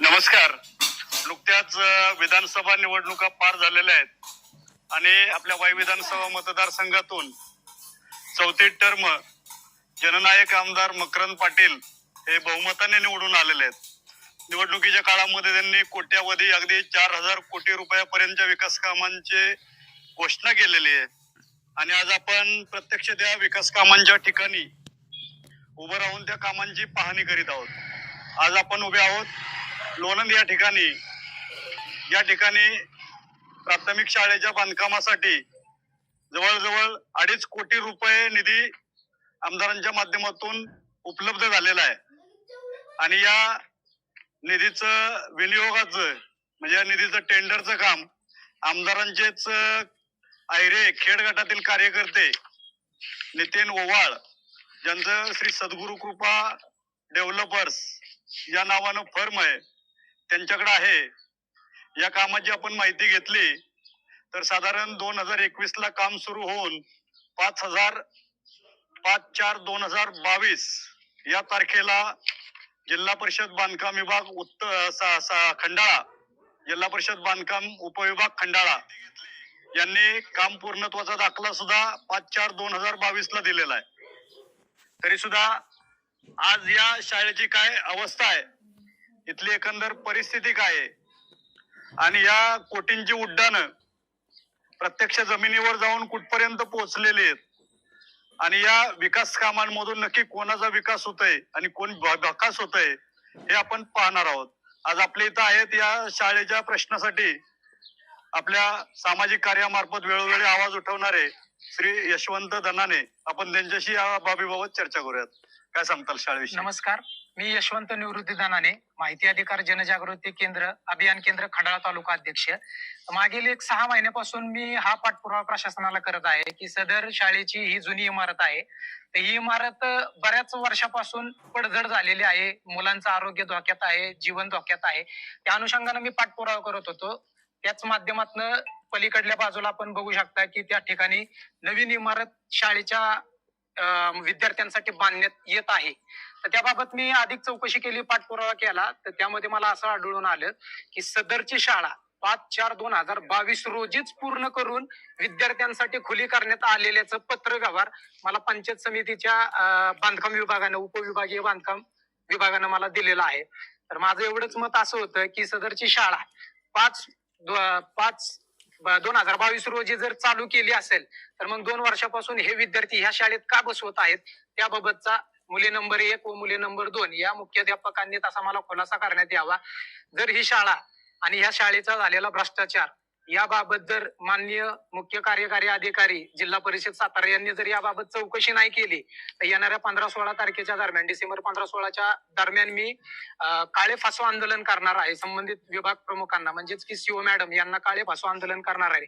नमस्कार. नुकत्याच विधानसभा निवडणुका पार झालेल्या आहेत. आणि आपल्या वाई विधानसभा मतदारसंघातून चौथी टर्म जननायक आमदार मकरंद पाटील हे बहुमताने निवडून आलेले आहेत. निवडणुकीच्या काळामध्ये त्यांनी कोट्यावधी अगदी चार हजार कोटी रुपयापर्यंतच्या विकास कामांचे घोषणा केलेली आहे. आणि आज आपण प्रत्यक्ष त्या विकास कामांच्या ठिकाणी उभं राहून त्या कामांची पाहणी करीत आहोत. आज आपण उभे आहोत लोणंद या ठिकाणी या ठिकाणी प्राथमिक शाळेच्या बांधकामासाठी जवळजवळ अडीच कोटी रुपये निधी आमदारांच्या माध्यमातून उपलब्ध झालेला आहे. आणि या निधीचं विनियोगाचं म्हणजे या निधीचं टेंडरचं काम आमदारांचेच आयरे खेड गटातील कार्यकर्ते नितीन ओवाळ ज्यांचं श्री सद्गुरु कृपा डेव्हलपर्स या नावानं फर्म आहे त्यांच्याकडे आहे. या कामाची आपण माहिती घेतली तर साधारण दोन हजार एकवीस ला काम सुरू होऊन पाच हजार पाच चार दोन हजार बावीस या तारखेला जिल्हा परिषद बांधकाम विभाग उत्तर सा- सा- खंडाळा जिल्हा परिषद बांधकाम उपविभाग खंडाळा यांनी काम पूर्णत्वाचा दाखला सुद्धा पाच चार दोन हजार बावीस ला दिलेला आहे. तरी सुद्धा आज या शाळेची काय अवस्था आहे? इथली एकंदर परिस्थिती काय आहे? आणि या कोटींची उड्डाणं प्रत्यक्ष जमिनीवर जाऊन कुठपर्यंत पोहोचलेली आहेत? आणि या विकास कामांमधून नक्की कोणाचा विकास होतोय आणि कोण भ- होतोय हे आपण पाहणार आहोत. आज आपल्या इथं आहेत या शाळेच्या प्रश्नासाठी आपल्या सामाजिक कार्यामार्फत वेळोवेळी आवाज उठवणारे श्री यशवंत धनाने आपण त्यांच्याशी या बाबीबाबत चर्चा करूयात. काय सांगताल शाळेविषयी? नमस्कार. मी यशवंत निवृत्ती दानाने माहिती अधिकार जनजागृती केंद्र अभियान केंद्र खंडाळा तालुका अध्यक्ष. मागील एक सहा महिन्यापासून मी हा पाठपुरावा प्रशासनाला करत आहे की सदर शाळेची ही जुनी इमारत आहे. तर ही इमारत बऱ्याच वर्षापासून पडझड झालेली आहे. मुलांचं आरोग्य धोक्यात आहे जीवन धोक्यात आहे. त्या अनुषंगाने मी पाठपुरावा करत होतो. त्याच माध्यमातून पलीकडल्या बाजूला आपण बघू शकता की त्या ठिकाणी नवीन इमारत शाळेच्या विद्यार्थ्यांसाठी बांधण्यात येत आहे. तर त्याबाबत मी अधिक चौकशी केली पाठपुरावा केला. तर त्यामध्ये मला असं आढळून आलं की सदरची शाळा पाच चार दोन हजार बावीस रोजीच पूर्ण करून विद्यार्थ्यांसाठी खुली करण्यात आलेल्याचं पत्र व्यवहार मला पंचायत समितीच्या बांधकाम विभागानं उपविभागीय बांधकाम विभागानं मला दिलेलं आहे. तर माझं एवढंच मत असं होतं की सदरची शाळा पाच पाच दोन हजार बावीस रोजी जर चालू केली असेल तर मग दोन वर्षापासून हे विद्यार्थी ह्या शाळेत का बसवत आहेत? त्याबाबतचा मुले नंबर एक व मुले नंबर दोन या मुख्याध्यापकांनी तसा मला खुलासा करण्यात यावा. जर ही शाळा आणि ह्या शाळेचा झालेला भ्रष्टाचार याबाबत जर माननीय मुख्य कार्यकारी अधिकारी जिल्हा परिषद सातारा यांनी जर याबाबत चौकशी नाही केली तर येणाऱ्या पंधरा सोळा तारखेच्या दरम्यान डिसेंबर पंधरा सोळाच्या दरम्यान मी काळे फासो आंदोलन करणार आहे. संबंधित विभाग प्रमुखांना म्हणजेच की सीओ मॅडम यांना काळे फासो आंदोलन करणार आहे.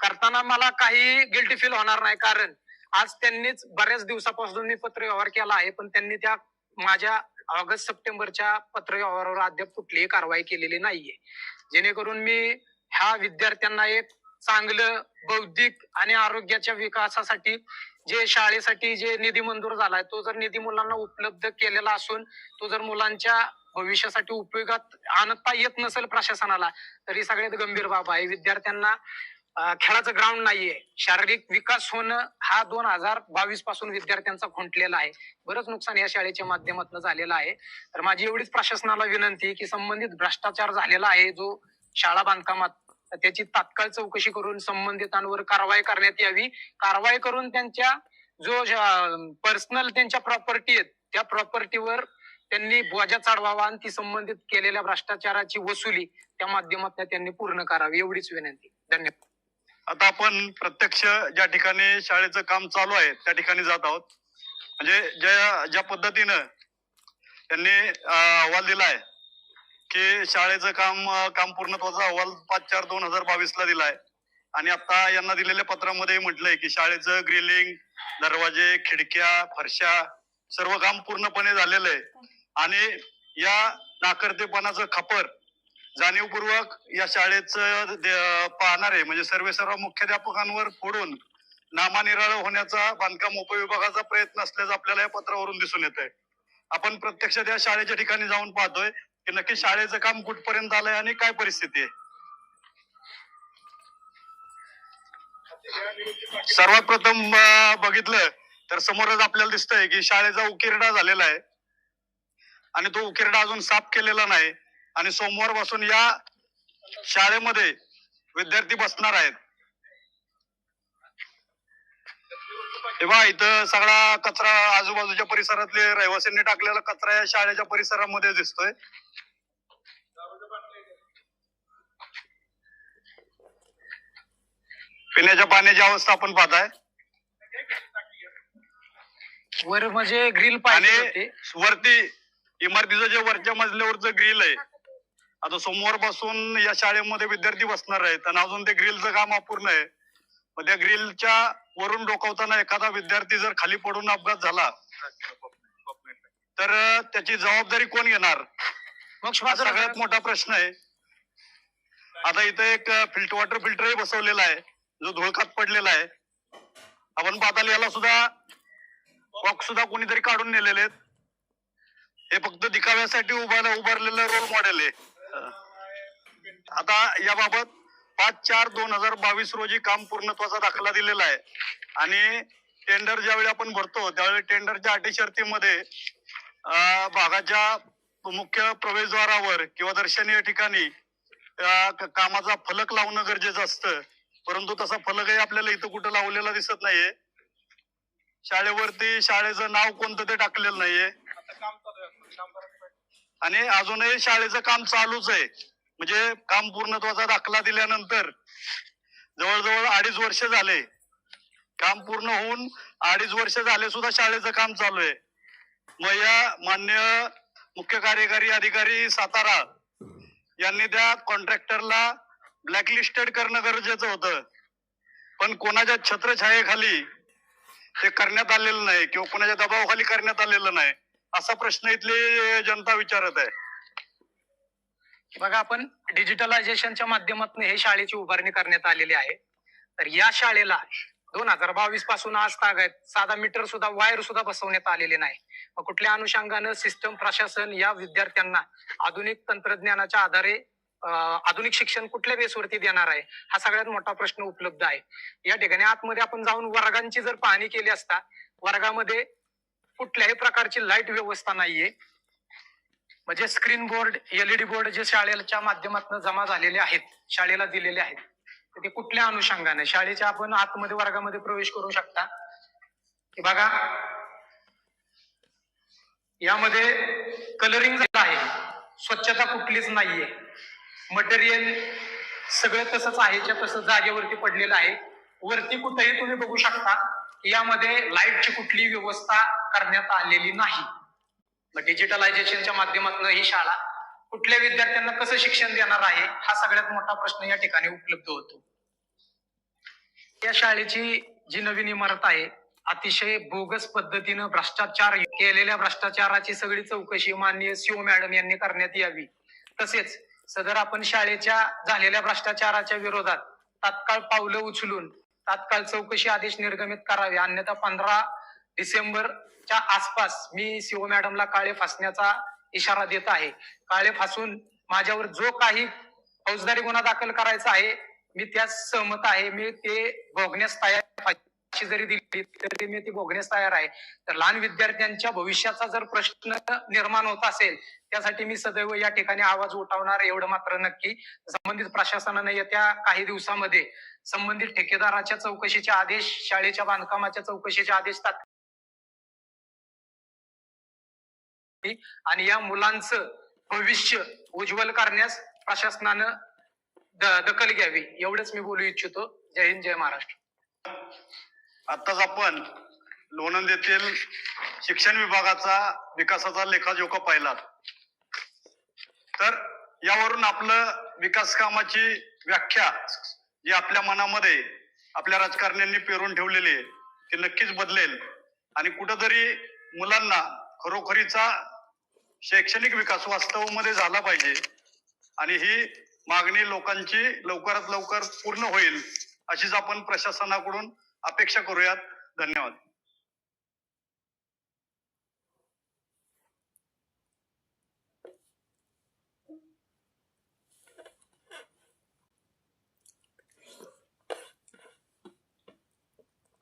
करताना मला काही गिल्टी फील होणार नाही कारण आज त्यांनीच बऱ्याच दिवसापासून मी पत्र व्यवहार केला आहे पण त्यांनी त्या माझ्या ऑगस्ट सप्टेंबरच्या पत्र व्यवहारावर अद्याप कुठलीही कारवाई केलेली नाहीये. जेणेकरून मी ह्या विद्यार्थ्यांना एक चांगलं बौद्धिक आणि आरोग्याच्या विकासासाठी जे शाळेसाठी जे निधी मंजूर झालाय तो जर निधी मुलांना उपलब्ध केलेला असून तो जर मुलांच्या भविष्यासाठी उपयोगात आणता येत नसेल प्रशासनाला तरी सगळ्यात गंभीर बाब आहे. विद्यार्थ्यांना खेळाचं ग्राउंड नाहीये. शारीरिक विकास होणं हा दोन हजार बावीसपासून विद्यार्थ्यांचा खुंटलेला आहे. बरंच नुकसान या शाळेच्या माध्यमातून झालेलं आहे. तर माझी एवढीच प्रशासनाला विनंती आहे की संबंधित भ्रष्टाचार झालेला आहे जो शाळा बांधकामात त्याची तात्काळ चौकशी करून संबंधितांवर कारवाई करण्यात यावी. कारवाई करून त्यांच्या जो पर्सनल त्यांच्या प्रॉपर्टी आहेत त्या प्रॉपर्टीवर त्यांनी बोजा चढवावा आणि ती संबंधित केलेल्या भ्रष्टाचाराची वसुली त्या माध्यमातून त्यांनी पूर्ण करावी एवढीच विनंती. धन्यवाद. आता आपण प्रत्यक्ष ज्या ठिकाणी शाळेचं काम चालू आहे त्या ठिकाणी जात आहोत. म्हणजे ज्या ज्या पद्धतीनं त्यांनी अहवाल अहवाल दिलाय की शाळेचं काम काम पूर्णत्वाचा अहवाल पाच चार दोन हजार बावीस ला दिलाय. आणि आता यांना दिलेल्या पत्रामध्ये म्हटलंय की शाळेचं ग्रिलिंग दरवाजे खिडक्या फरशा सर्व काम पूर्णपणे झालेलं आहे. आणि या नाकर्तेपणाचं खापर जाणीवपूर्वक या शाळेचं पाहणार आहे. म्हणजे सर्वे सर्व मुख्याध्यापकांवर फोडून नामानिराळ होण्याचा बांधकाम उपविभागाचा प्रयत्न असल्याचं आपल्याला या पत्रावरून दिसून येत आहे आपण प्रत्यक्ष त्या शाळेच्या ठिकाणी जाऊन पाहतोय. की नक्की शाळेचं काम कुठपर्यंत आलंय आणि काय परिस्थिती आहे? सर्वात प्रथम बघितलं तर समोरच आपल्याला दिसतंय की शाळेचा उकिरडा झालेला आहे. आणि तो उकिरडा अजून साफ केलेला नाही. आणि सोमवारपासून या शाळेमध्ये विद्यार्थी बसणार आहेत. तेव्हा इथं सगळा कचरा आजूबाजूच्या परिसरातले रहिवासींनी टाकलेला कचरा या शाळेच्या परिसरामध्ये दिसतोय. पिण्याच्या पाण्याची अवस्था आपण पाहताय. वर म्हणजे ग्रिल आणि होते. वरती इमारतीचं जे वरच्या मजल्यावरचं ग्रिल आहे. आता सोमवारपासून या शाळेमध्ये विद्यार्थी बसणार आहेत आणि अजून ते ग्रिलचं काम अपूर्ण आहे. त्या ग्रिलच्या वरून डोकावताना एखादा विद्यार्थी जर खाली पडून अपघात झाला तर त्याची जबाबदारी कोण घेणार? हा सगळ्यात मोठा प्रश्न आहे. आता इथं एक फिल्टर वॉटर फिल्टरही बसवलेला आहे जो धुळकात पडलेला आहे. आपण पाहताल याला सुद्धा कॉक सुद्धा कोणीतरी काढून नेलेले आहेत. हे फक्त दिखाव्यासाठी उभारलेलं रोल मॉडेल आहे. आता याबाबत पाच चार दोन हजार बावीस रोजी काम पूर्णत्वाचा दाखला दिलेला आहे. आणि टेंडर ज्यावेळी आपण भरतो त्यावेळी टेंडरच्या अटी शर्तीमध्ये भागाच्या मुख्य प्रवेशद्वारावर किंवा दर्शनीय ठिकाणी कामाचा फलक लावणं गरजेचं असतं. परंतु तसा फलकही आपल्याला इथं कुठं लावलेला दिसत नाहीये. शाळेवरती शाळेचं नाव कोणतं ते टाकलेलं नाहीये. आणि अजूनही शाळेचं काम चालूच आहे. म्हणजे काम पूर्णत्वाचा दाखला दिल्यानंतर जवळजवळ अडीच वर्ष झाले. काम पूर्ण होऊन अडीच वर्ष झाले सुद्धा शाळेचं काम चालू आहे. मग या मान्य मुख्य कार्यकारी अधिकारी सातारा यांनी त्या कॉन्ट्रॅक्टरला ब्लॅकलिस्टेड करणं गरजेचं होतं. पण कोणाच्या छत्रछायेखाली ते करण्यात आलेलं नाही किंवा कोणाच्या दबावाखाली करण्यात आलेलं नाही असा प्रश्न इथली जनता विचारत आहे. बघा आपण डिजिटलायझेशनच्या माध्यमातून हे शाळेची उभारणी करण्यात आलेली आहे. तर या शाळेला दोन हजार बावीसपासून आज तागायत साधा मीटर सुद्धा वायर सुद्धा बसवण्यात आलेले नाही. मग कुठल्या अनुषंगानं सिस्टम प्रशासन या विद्यार्थ्यांना आधुनिक तंत्रज्ञानाच्या आधारे आधुनिक शिक्षण कुठल्या बेसवरती देणार आहे? हा सगळ्यात मोठा प्रश्न उपलब्ध आहे. या ठिकाणी आतमध्ये आपण जाऊन वर्गांची जर पाहणी केली असता वर्गामध्ये कुठल्याही प्रकारची लाइट व्यवस्था नाहीये. म्हणजे स्क्रीन बोर्ड एलईडी बोर्ड जे शाळेच्या माध्यमातून जमा झालेले आहेत शाळेला दिलेले आहेत तर ते कुठल्या अनुषंगाने? शाळेच्या आपण आतमध्ये वर्गामध्ये प्रवेश करू शकता. बघा. यामध्ये कलरिंग आहे. स्वच्छता कुठलीच नाहीये. मटेरियल सगळं तसंच आहेच्या तसं जागेवरती पडलेलं आहे. वरती कुठेही तुम्ही बघू शकता यामध्ये लाईटची कुठली व्यवस्था करण्यात आलेली नाही. मग डिजिटलायझेशनच्या माध्यमातून ही शाळा कुठल्या विद्यार्थ्यांना कसं शिक्षण देणार आहे हा सगळ्यात मोठा प्रश्न या ठिकाणी उपलब्ध होतो. या शाळेची जी नवीन इमारत आहे अतिशय बोगस पद्धतीनं भ्रष्टाचार केलेल्या भ्रष्टाचाराची सगळी चौकशी माननीय सीओ मॅडम यांनी करण्यात यावी. तसेच सदर आपण शाळेच्या झालेल्या भ्रष्टाचाराच्या विरोधात तात्काळ पावलं उचलून तात्काळ चौकशी आदेश निर्गमित करावे अन्यथा पंधरा डिसेंबरच्या आसपास मी सीओ मॅडमला काळे फासण्याचा इशारा देत आहे. काळे फासून माझ्यावर जो काही फौजदारी गुन्हा दाखल करायचा आहे मी त्यास सहमत आहे. मी ते भोगण्यास तयार जरी दिली तरी मी ती भोगण्यास तयार आहे. तर लहान विद्यार्थ्यांच्या भविष्याचा जर प्रश्न निर्माण होत असेल त्यासाठी मी सदैव या ठिकाणी आवाज उठवणार एवढं मात्र नक्की. संबंधित प्रशासनाने येत्या काही दिवसामध्ये संबंधित ठेकेदाराच्या चौकशीचे आदेश शाळेच्या बांधकामाच्या चौकशीचे आदेश आणि या मुलांचं भविष्य उज्ज्वल करण्यास प्रशासनानं दखल घ्यावी. एवढंच मी बोलू इच्छितो. जय हिंद जय महाराष्ट्र. आताच आपण लोणंद येथील शिक्षण विभागाचा विकासाचा लेखाजोखा पाहिला तर यावरून आपलं विकास कामाची व्याख्या जी आपल्या मनामध्ये आपल्या राजकारण्यांनी पेरून ठेवलेली आहे ती नक्कीच बदलेल. आणि कुठंतरी मुलांना खरोखरीचा शैक्षणिक विकास वास्तवमध्ये झाला पाहिजे. आणि ही मागणी लोकांची लवकरात लवकर पूर्ण होईल अशीच आपण प्रशासनाकडून अपेक्षा करूयात. धन्यवाद.